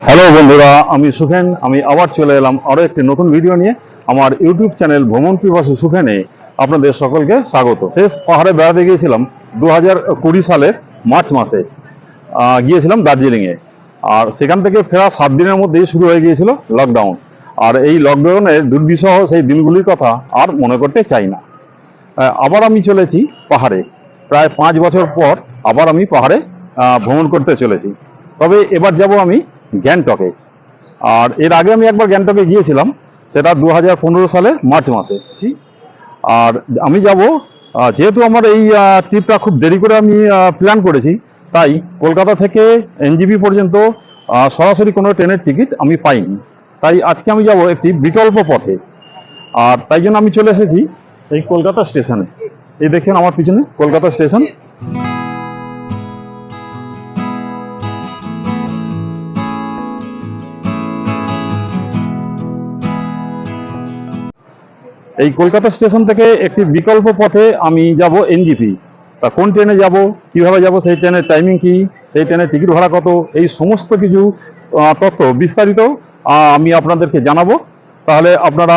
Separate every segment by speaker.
Speaker 1: Hello বন্ধুরা, আমি সুখেন। আমি আবার চলে এলাম আরও একটি নতুন ভিডিও নিয়ে। আমার ইউটিউব চ্যানেল ভ্রমণ পিপাসী সুখেনে আপনাদের সকলকে স্বাগত। শেষ পাহাড়ে বেড়াতে গিয়েছিলাম দু হাজার কুড়ি সালের মার্চ মাসে। গিয়েছিলাম দার্জিলিংয়ে। আর সেখান থেকে ফেরা সাত দিনের মধ্যেই শুরু হয়ে গিয়েছিল লকডাউন আর এই লকডাউনের দুর্বিষহ সেই দিনগুলির কথা আর মনে করতে চাই না। আবার আমি চলেছি পাহাড়ে। প্রায় পাঁচ বছর পর আবার আমি পাহাড়ে ভ্রমণ করতে চলেছি। তবে এবার যাব আমি গ্যাংটকে। আর এর আগে আমি একবার গ্যাংটকে গিয়েছিলাম, সেটা দু হাজার পনেরো সালে মার্চ মাসে। আর আমি যাব যেহেতু আমার এই ট্রিপটা খুব দেরি করে আমি প্ল্যান করেছি, তাই কলকাতা থেকে এনজিপি পর্যন্ত সরাসরি কোনো ট্রেনের টিকিট আমি পাইনি। তাই আজকে আমি যাব একটি বিকল্প পথে। আর তাই জন্য আমি চলে এসেছি এই কলকাতা স্টেশনে। এই দেখছেন আমার পিছনে কলকাতা স্টেশন। এই কলকাতা স্টেশন থেকে একটি বিকল্প পথে আমি যাব এনজিপি। তা কোন ট্রেনে যাব, কীভাবে যাব, সেই ট্রেনের টাইমিং কি, সেই ট্রেনের টিকিট ভাড়া কত, এই সমস্ত কিছু তথ্য বিস্তারিত আমি আপনাদেরকে জানাব। তাহলে আপনারা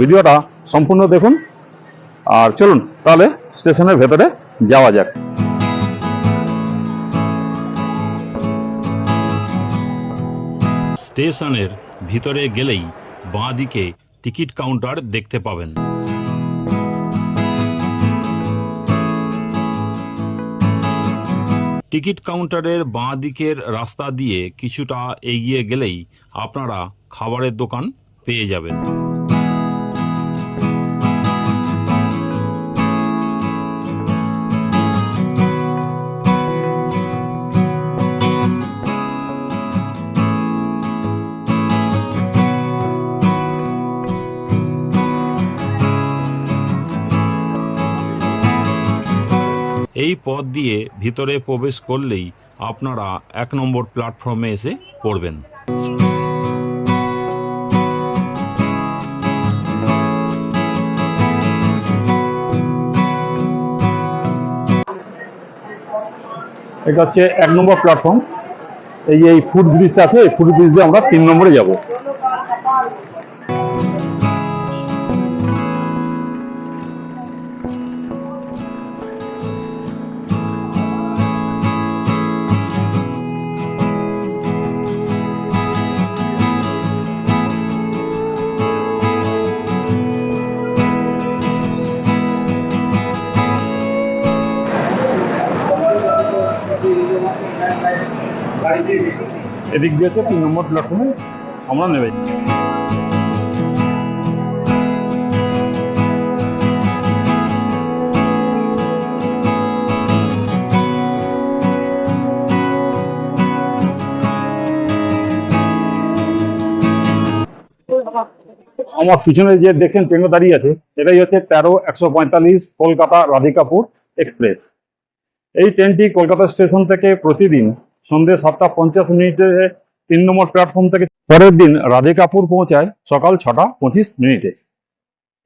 Speaker 1: ভিডিওটা সম্পূর্ণ দেখুন। আর চলুন, তাহলে স্টেশনের ভেতরে যাওয়া যাক।
Speaker 2: স্টেশনের ভিতরে গেলেই বাঁ দিকে টিকিট কাউন্টার দেখতে পাবেন। টিকিট কাউন্টারের বাঁ দিকের রাস্তা দিয়ে কিছুটা এগিয়ে গেলেই আপনারা খাবারের দোকান পেয়ে যাবেন। এই পথ দিয়ে ভিতরে প্রবেশ করলেই আপনারা এক নম্বর প্ল্যাটফর্মে এসে পড়বেন।
Speaker 1: এটা হচ্ছে এক নম্বর প্ল্যাটফর্ম এই যে এই ফুট ব্রিজটা আছে, এই ফুড ব্রিজ দিয়ে আমরা তিন নম্বরে যাব। এদিক দিয়ে তিন নম্বর প্ল্যাটফর্মে আমরা নেবে। আমার পিছনে যে দেখছেন ট্রেনটা দাঁড়িয়ে আছে, এটাই হচ্ছে তেরো একশো পঁয়তাল্লিশ কলকাতা রাধিকাপুর এক্সপ্রেস। এই ট্রেনটি কলকাতা স্টেশন থেকে প্রতিদিন সন্ধ্যে সাতটা পঞ্চাশ মিনিটে তিন নম্বর প্ল্যাটফর্ম থেকে পরের দিন রাধিকাপুর পৌঁছায় সকাল ছটা পঁচিশ মিনিটে।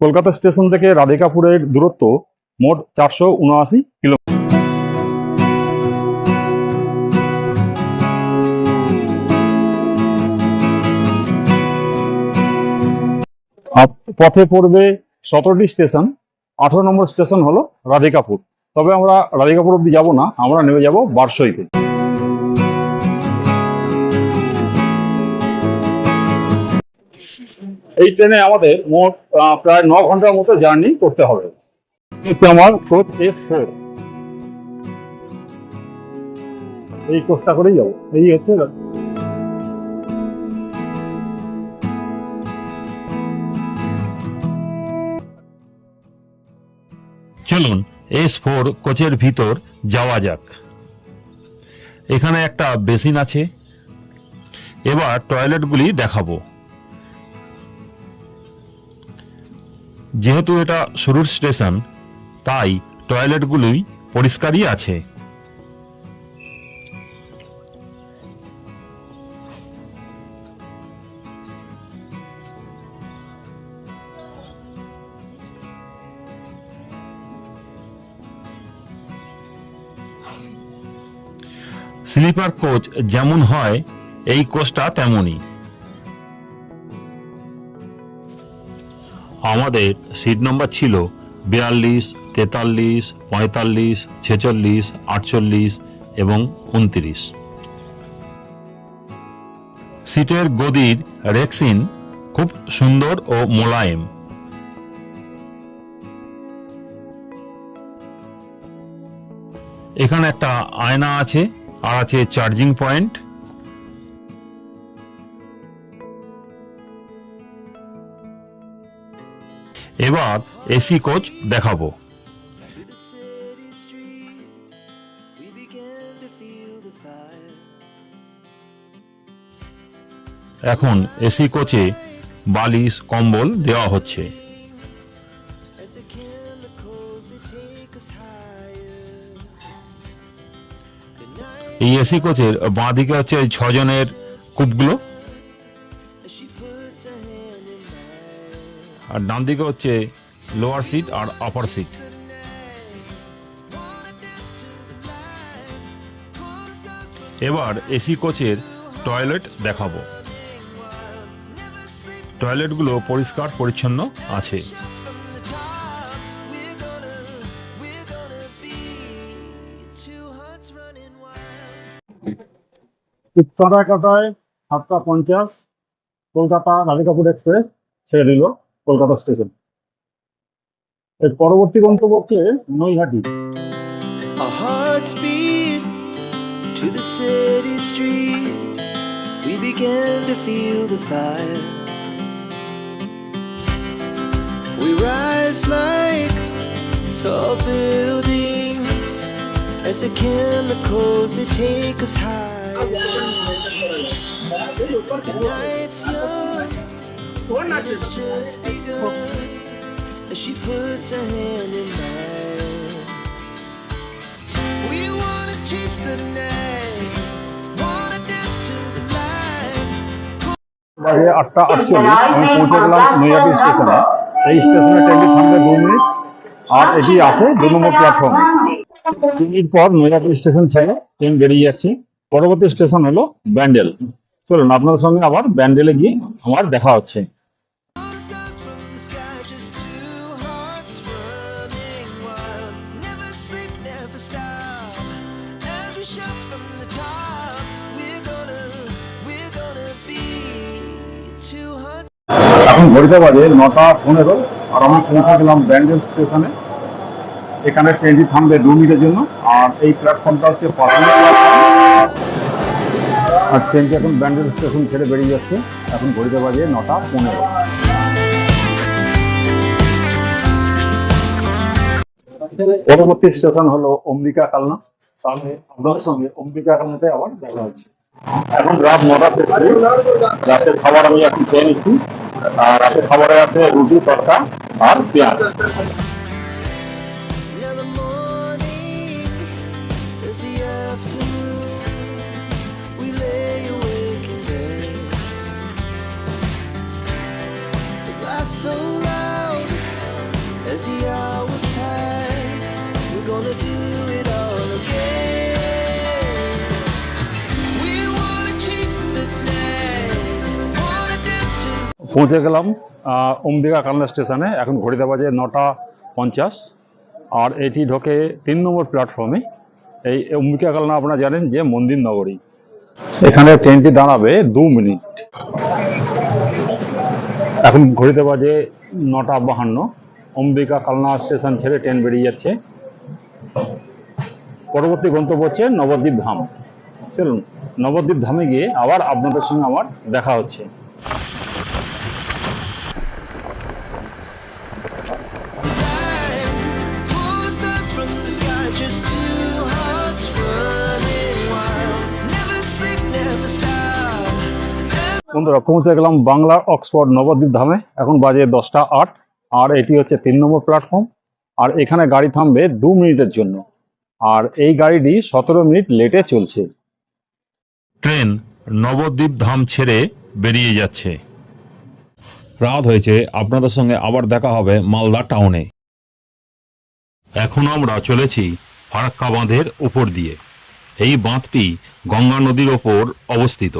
Speaker 1: কলকাতা স্টেশন থেকে রাধিকাপুরের দূরত্ব মোট চারশো উনআশি কিলোমিটার পথে পড়বে সতেরোটি স্টেশন, আঠারো নম্বর স্টেশন হলো রাধিকাপুর তবে আমরা রাধিকাপুর অব্দি যাব না, আমরা নেমে যাব বারসইতে। এই ট্রেনে আমাদের মোট প্রায় ন ঘণ্টার মতো জার্নি করতে হবে। হচ্ছে আমার কোচ এস ফোর এই কোচটা করেই যাব। এই হচ্ছে
Speaker 2: চলুন এস ফোর কোচের ভিতর যাওয়া যাক। এখানে একটা বেসিন আছে। এবার টয়লেটগুলি দেখাবো। যেহেতু এটা শুরুর স্টেশন, তাই টয়লেটগুলি পরিষ্কারই আছে। স্লিপার কোচ যেমন হয়, এই কোচটা তেমনই। আমাদের সিট নম্বর ছিল বিয়াল্লিশ, তেতাল্লিশ, পঁয়তাল্লিশ, ছেচল্লিশ, আটচল্লিশ এবং উনত্রিশ। সিটের গদির রেক্সিন খুব সুন্দর ও মোলায়েম। এখানে একটা আয়না আছে, আর আছে চার্জিং পয়েন্ট এবার এসি কোচ দেখাবো। এখন এসি কোচে বালিশ, কম্বল দেওয়া হচ্ছে। এই এসি কোচের বাঁদিকে হচ্ছে ছজনের কূপগুলো। আর ডান দিকে হচ্ছে লোয়ার সিট আর আপার সিট এবার এসি কোচের টয়লেট দেখাবো। টয়লেটগুলো পরিষ্কার, পরিচ্ছন্ন আছে।
Speaker 1: কাটায় সাতটা পঞ্চাশ, কলকাতা রাধিকাপুর এক্সপ্রেস ছেড়ে দিল। কলকাতা স্টেশন এর পরবর্তী গন্তব্য হচ্ছে Naihati
Speaker 3: Our hearts beat to the city streets. We began to feel the fire. We rise like tall buildings as the chemicals they take us higher. The night's young, And it's just just begun as she puts her hand in mine. We wanna chase the night, wanna dance to the light.
Speaker 1: বাজে আটটা আটচল্লিশ আমি পৌঁছে গেলাম নৈহাটি স্টেশনে। এই স্টেশনে ট্রেনটি থামবে দু মিনিট। আর এটি আসে দু নম্বর প্ল্যাটফর্ম মিনিট পর নৈহাটি স্টেশন ছেড়ে ট্রেন বেরিয়ে যাচ্ছে। পরবর্তী স্টেশন হলো ব্যান্ডেল। চলুন আপনার সঙ্গে আবার ব্যান্ডেলে গিয়ে আমার দেখা হচ্ছে। এখন ঘড়িতে বাজে নটা পনেরো আর আমি পৌঁছে গেলাম ব্যান্ডেল স্টেশনে। এখানে ট্রেনটি থামবে দু মিনিটের জন্য। আর এই প্ল্যাটফর্মটা হচ্ছে আর ট্রেনটি এখন ব্যান্ডেল স্টেশন ছেড়ে বেরিয়ে যাচ্ছে। এখন ঘড়িতে বাজে নটা পনেরো। পরবর্তী স্টেশন হলো অম্বিকা কালনা। তাহলে আপনাদের সঙ্গে অম্বিকা কালনাতে আবার দেখা হচ্ছে। এখন রাত নটা রাতের খাবার আমি এখন খেয়ে নিচ্ছি। আর আছে খাবারে আছে রুটি তরকা আর পেঁয়াজ। পৌঁছে গেলাম। অম্বিকা কালনা স্টেশনে, এখন ঘড়িতে বাজে নটা পঞ্চাশ। আর এটি ঢোকে তিন নম্বর প্ল্যাটফর্মে। এই অম্বিকা কালনা আপনারা জানেন যে মন্দির নগরী। এখানে ট্রেনটি দাঁড়াবে দু মিনিট। এখন ঘড়িতে বাজে নটা বাহান্ন। অম্বিকা কালনা স্টেশন ছেড়ে ট্রেন বেরিয়ে যাচ্ছে। পরবর্তী গন্তব্য হচ্ছে নবদ্বীপ ধাম। চলুন, নবদ্বীপ ধামে গিয়ে আবার আপনাদের সঙ্গে আমার দেখা হচ্ছে। বন্ধুরা পৌঁছে গেলাম বাংলার অক্সফোর্ড নবদ্বীপ ধামে। এখন বাজে দশটা আট আর এটি হচ্ছে তিন নম্বর প্ল্যাটফর্ম আর এখানে গাড়ি থামবে দু মিনিটের জন্য। আর এই গাড়িটি সতেরো মিনিট লেটে চলছে।
Speaker 2: ট্রেন নবদ্বীপ ধাম ছেড়ে বেরিয়ে যাচ্ছে। রাত হয়েছে আপনাদের সঙ্গে আবার দেখা হবে মালদা টাউনে এখন আমরা চলেছি ফারাক্কা বাঁধের উপর দিয়ে। এই বাঁধটি গঙ্গা নদীর ওপর অবস্থিত।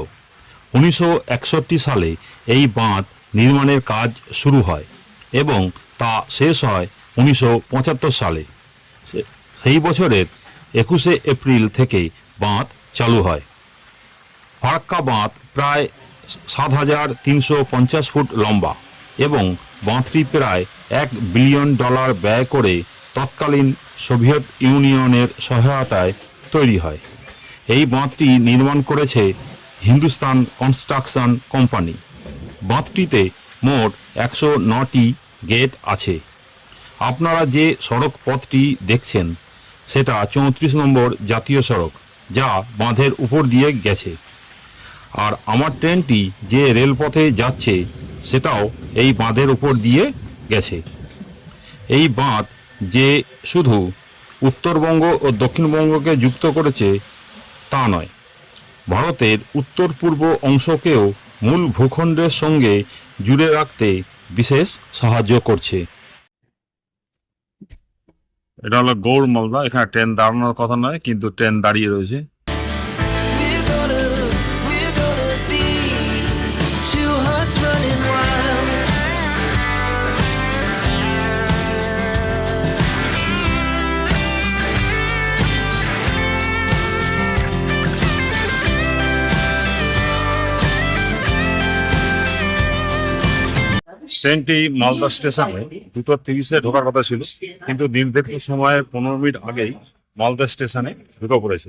Speaker 2: উনিশশো একষট্টি সালে এই বাঁধ নির্মাণের কাজ শুরু হয় এবং তা শেষ হয় উনিশশো পঁচাত্তর সালে। সেই বছরের একুশে এপ্রিল থেকে বাঁধ চালু হয়। ফারাক্কা বাঁধ প্রায় সাত হাজার তিনশো পঞ্চাশ ফুট লম্বা এবং বাঁধটি প্রায় এক বিলিয়ন ডলার ব্যয় করে তৎকালীন সোভিয়েত ইউনিয়নের সহায়তায় তৈরি হয়। এই বাঁধটি নির্মাণ করেছে হিন্দুস্তান কনস্ট্রাকশন কোম্পানি। বাঁধটিতে মোট একশো নটি গেট আছে। আপনারা যে সড়ক পথটি দেখছেন, সেটা চৌত্রিশ নম্বর জাতীয় সড়ক, যা বাঁধের উপর দিয়ে গেছে। আর আমার ট্রেনটি যে রেলপথে যাচ্ছে, সেটাও এই বাঁধের উপর দিয়ে গেছে। এই বাঁধ যে শুধু উত্তরবঙ্গ ও দক্ষিণবঙ্গকে যুক্ত করেছে, তা নয়। ভারতের উত্তর পূর্ব অংশকেও মূল ভূখণ্ডের সঙ্গে জুড়ে রাখতে বিশেষ সাহায্য করছে। এটা হলো গৌড় মালদা। এখানে ট্রেন দাঁড়ানোর কথা নয়, কিন্তু ট্রেন দাঁড়িয়ে রয়েছে। ট্রেনটি মালদা স্টেশনে দুটো তিরিশে ঢোকার কথা ছিল কিন্তু দিন নির্ধারিত সময়ের পনেরো মিনিট আগেই মালদা স্টেশনে ঢুকে পড়েছে।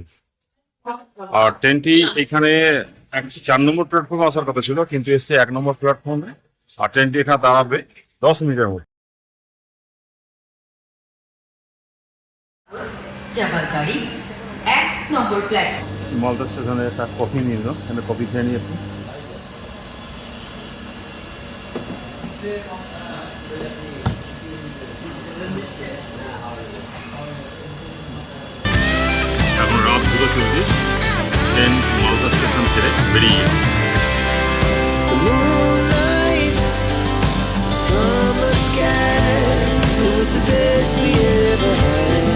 Speaker 2: আর ট্রেনটি এখানে এক চার নম্বর প্ল্যাটফর্মে আসার কথা ছিল কিন্তু এসছে এক নম্বর প্ল্যাটফর্মে আর ট্রেনটি এখানে দাঁড়াবে দশ মিনিটের মধ্যে। মালদা স্টেশনে একটা কফি নিয়ে এখানে কফি খেয়ে নিয়ে এখন রাত দুটো চল্লিশ ট্রেন মালদা স্টেশন ছেড়ে বেরিয়ে গেছে
Speaker 3: The moonlight, summer sky, it was the best we ever had.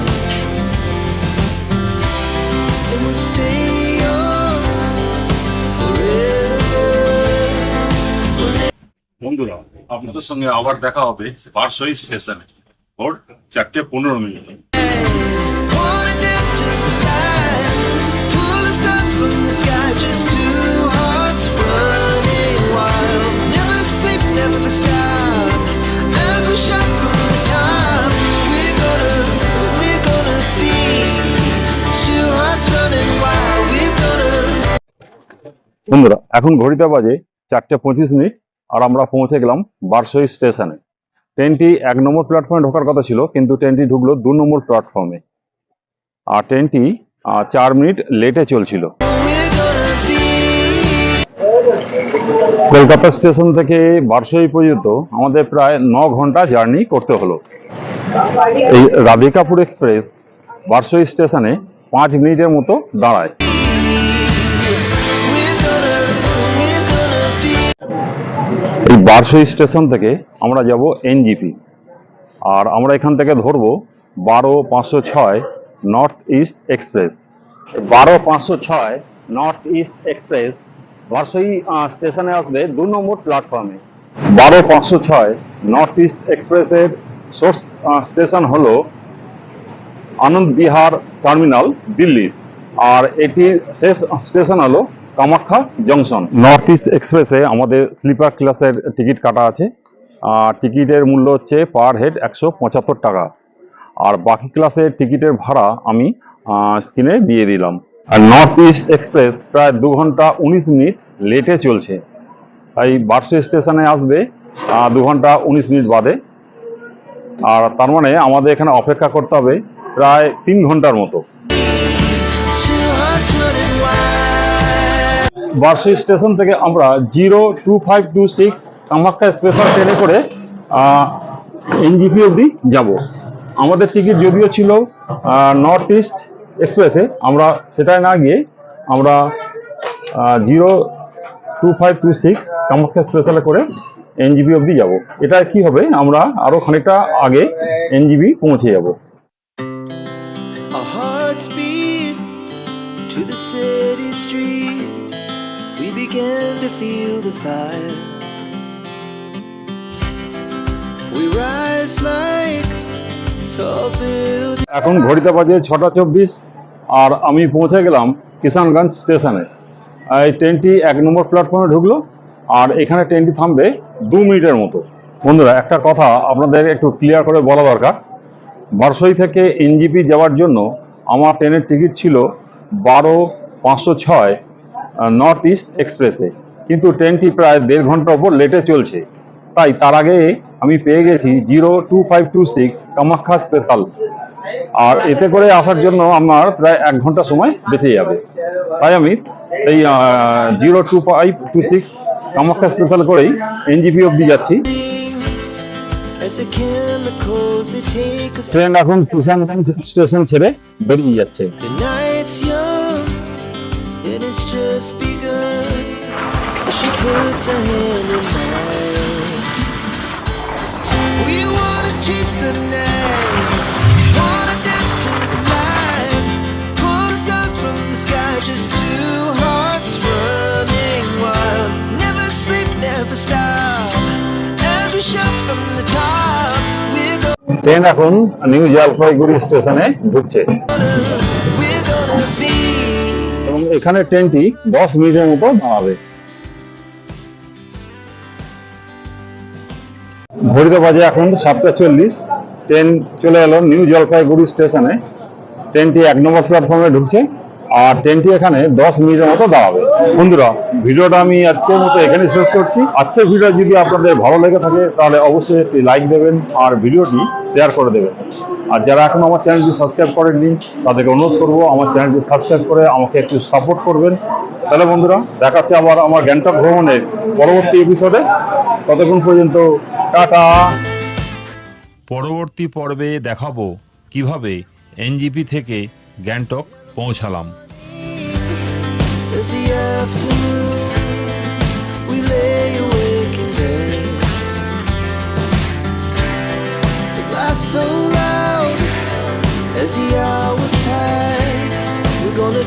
Speaker 3: And we'll stay
Speaker 2: বন্ধুরা, আপনাদের সঙ্গে আবার দেখা হবে বারসই স্টেশনে। ওর চারটে পনেরো মিনিট।
Speaker 1: বন্ধুরা, এখন ঘড়িতে বাজে চারটে পঁচিশ মিনিট। আর আমরা পৌঁছে গেলাম বারসই স্টেশনে। ট্রেনটি এক নম্বর প্ল্যাটফর্মে ঢোকার কথা ছিল, কিন্তু ট্রেনটি ঢুকলো দু নম্বর প্ল্যাটফর্মে। আর ট্রেনটি চার মিনিট লেটে চলছিল। কলকাতা স্টেশন থেকে বারসই পর্যন্ত আমাদের প্রায় ন ঘণ্টা জার্নি করতে হলো। এই রাধিকাপুর এক্সপ্রেস বারসই স্টেশনে পাঁচ মিনিটের মতো দাঁড়ায়। এই বারসই স্টেশন থেকে আমরা যাব এনজিপি। আর আমরা এখান থেকে ধরবো বারো পাঁচশো ছয় নর্থ ইস্ট এক্সপ্রেস। বারো পাঁচশো ছয় নর্থ ইস্ট এক্সপ্রেস বারসই আহ, স্টেশনে আসবে দু নম্বর প্ল্যাটফর্মে। বারো পাঁচশো ছয় নর্থ ইস্ট এক্সপ্রেসের সোর্স স্টেশন হল আনন্দ বিহার টার্মিনাল দিল্লি। আর এটির শেষ স্টেশন হলো কামাখ্যা জংশন। নর্থ ইস্ট এক্সপ্রেসে আমাদের স্লিপার ক্লাসের টিকিট কাটা আছে। আর টিকিটের মূল্য হচ্ছে পার হেড একশো পঁচাত্তর টাকা। আর বাকি ক্লাসের টিকিটের ভাড়া আমি স্ক্রিনে দিয়ে দিলাম। আর নর্থ ইস্ট এক্সপ্রেস প্রায় দু ঘণ্টা উনিশ মিনিট লেটে চলছে। তাই বার্ষে স্টেশনে আসবে দু ঘণ্টা উনিশ মিনিট বাদে। আর তার মানে আমাদের এখানে অপেক্ষা করতে হবে প্রায় তিন ঘণ্টার মতো।
Speaker 3: Two hearts running wild.
Speaker 1: Barsoi station থেকে আমরা zero two five two six Kamakhya special ট্রেনে করে এনজিপি অবধি যাব। আমাদের টিকিট যদিও ছিল নর্থ ইস্ট এক্সপ্রেসে, আমরা সেটায় না গিয়ে আমরা zero two five two six Kamakhya স্পেশালে করে এনজিপি অবধি যাব। এটা কি হবে, আমরা আরও খানিকটা আগে এনজিবি পৌঁছে যাব।
Speaker 3: Began to feel the fire. We rise like tall buildings.
Speaker 1: এখন ঘড়িতে বাজে ছটা চব্বিশ, আর আমি পৌঁছে গেলাম কিষানগঞ্জ স্টেশনে এই ট্রেনটি এক নম্বর প্ল্যাটফর্মে ঢুকলো, আর এখানে ট্রেনটি থামবে দু মিনিটের মতো বন্ধুরা, একটা কথা আপনাদের একটু ক্লিয়ার করে বলা দরকার বারসই থেকে এনজিপি যাওয়ার জন্য আমার ট্রেনের টিকিট ছিল বারো পাঁচশো ছয় নর্থ ইস্ট এক্সপ্রেসে কিন্তু ট্রেনটি প্রায় দেড় ঘণ্টা ওপর লেটে চলছে। তাই তার আগে আমি পেয়ে গেছি zero two five two six Kamakhya special আর এতে করে আসার জন্য আমার প্রায় এক ঘণ্টা সময় বেঁচে যাবে। তাই আমি এই zero two five two six Kamakhya special করেই এনজিপি অবধি যাচ্ছি. ট্রেন এখন কিষানগঞ্জ স্টেশন ছেড়ে বেরিয়ে যাচ্ছে।
Speaker 3: Puts her hand in mine. We wanna chase the night, wanna dance to the light. Pull stars from the sky, just two hearts running wild. Never sleep, never stop. As we shout from the top, we're gonna.
Speaker 1: Train এখন new Jalpaiguri স্টেশনে ঢুকছে এবং এখানে ট্রেনটি দশ মিনিটের মতো দাঁড়াবে ঘড়িতে বাজে এখন সাতটা চল্লিশ। ট্রেন চলে এলো নিউ জলপাইগুড়ি স্টেশনে। ট্রেনটি এক নম্বর প্ল্যাটফর্মে ঢুকছে আর ট্রেনটি এখানে দশ মিনিটের মতো দাঁড়াবে। বন্ধুরা, ভিডিওটা আমি আজকের মতো এখানে শেষ করছি। আজকের ভিডিও যদি আপনাদের ভালো লেগে থাকে, তাহলে অবশ্যই একটি লাইক দেবেন আর ভিডিওটি শেয়ার করে দেবেন। আর যারা এখন আমার চ্যানেলটি সাবস্ক্রাইব করেননি, তাদেরকে অনুরোধ করব আমার চ্যানেলটি সাবস্ক্রাইব করে আমাকে একটু সাপোর্ট করবেন। তাহলে বন্ধুরা, দেখাচ্ছে আবার আমার গ্যাংটক ভ্রমণের পরবর্তী এপিসোডে ততক্ষণ পর্যন্ত টাটা।
Speaker 2: পরবর্তী পর্বে দেখাবো কীভাবে এনজিপি থেকে গ্যাংটক পৌঁছালাম।
Speaker 3: So loud as the hours pass. We're gonna